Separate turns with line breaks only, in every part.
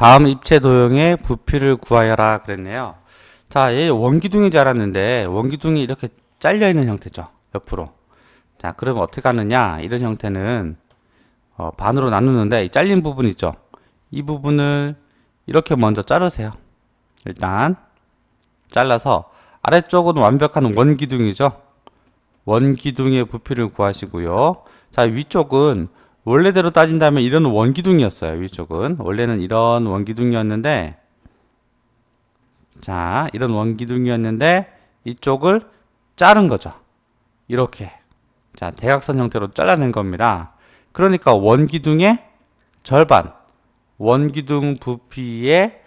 다음 입체 도형의 부피를 구하여라 그랬네요. 자, 얘 원기둥인 줄 알았는데 원기둥이 이렇게 잘려 있는 형태죠. 옆으로. 자, 그러면 어떻게 하느냐? 이런 형태는 어, 반으로 나누는데 이 잘린 부분 있죠. 이 부분을 이렇게 먼저 자르세요. 일단 잘라서 아래쪽은 완벽한 원기둥이죠. 원기둥의 부피를 구하시고요. 자, 위쪽은 원래대로 따진다면 이런 원기둥이었어요. 위쪽은 원래는 이런 원기둥이었는데 자, 이런 원기둥이었는데 이쪽을 자른 거죠. 이렇게. 자, 대각선 형태로 잘라낸 겁니다. 그러니까 원기둥의 절반, 원기둥 부피의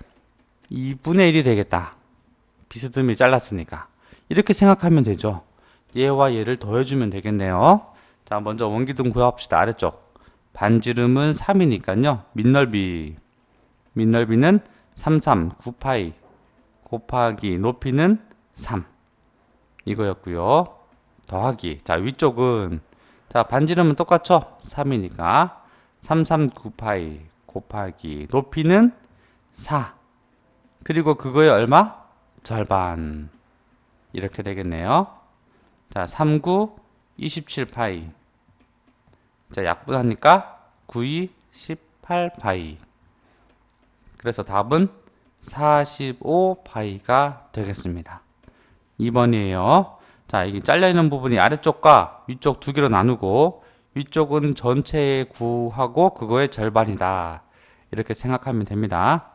2분의 1이 되겠다. 비스듬히 잘랐으니까. 이렇게 생각하면 되죠. 얘와 얘를 더해주면 되겠네요. 자, 먼저 원기둥 구합시다. 아래쪽. 반지름은 3이니까요. 밑넓이. 밑넓이는 33, 9파이. 곱하기 높이는 3. 이거였고요. 더하기. 자, 위쪽은 자, 반지름은 똑같죠? 3이니까 339파이 곱하기 높이는 4. 그리고 그거의 얼마? 절반. 이렇게 되겠네요. 자, 39 27파이. 자, 약분하니까 92 18파이. 그래서 답은 45파이가 되겠습니다. 2번이에요. 자, 이게 잘려있는 부분이 아래쪽과 위쪽 두 개로 나누고 위쪽은 전체의 9하고 그거의 절반이다. 이렇게 생각하면 됩니다.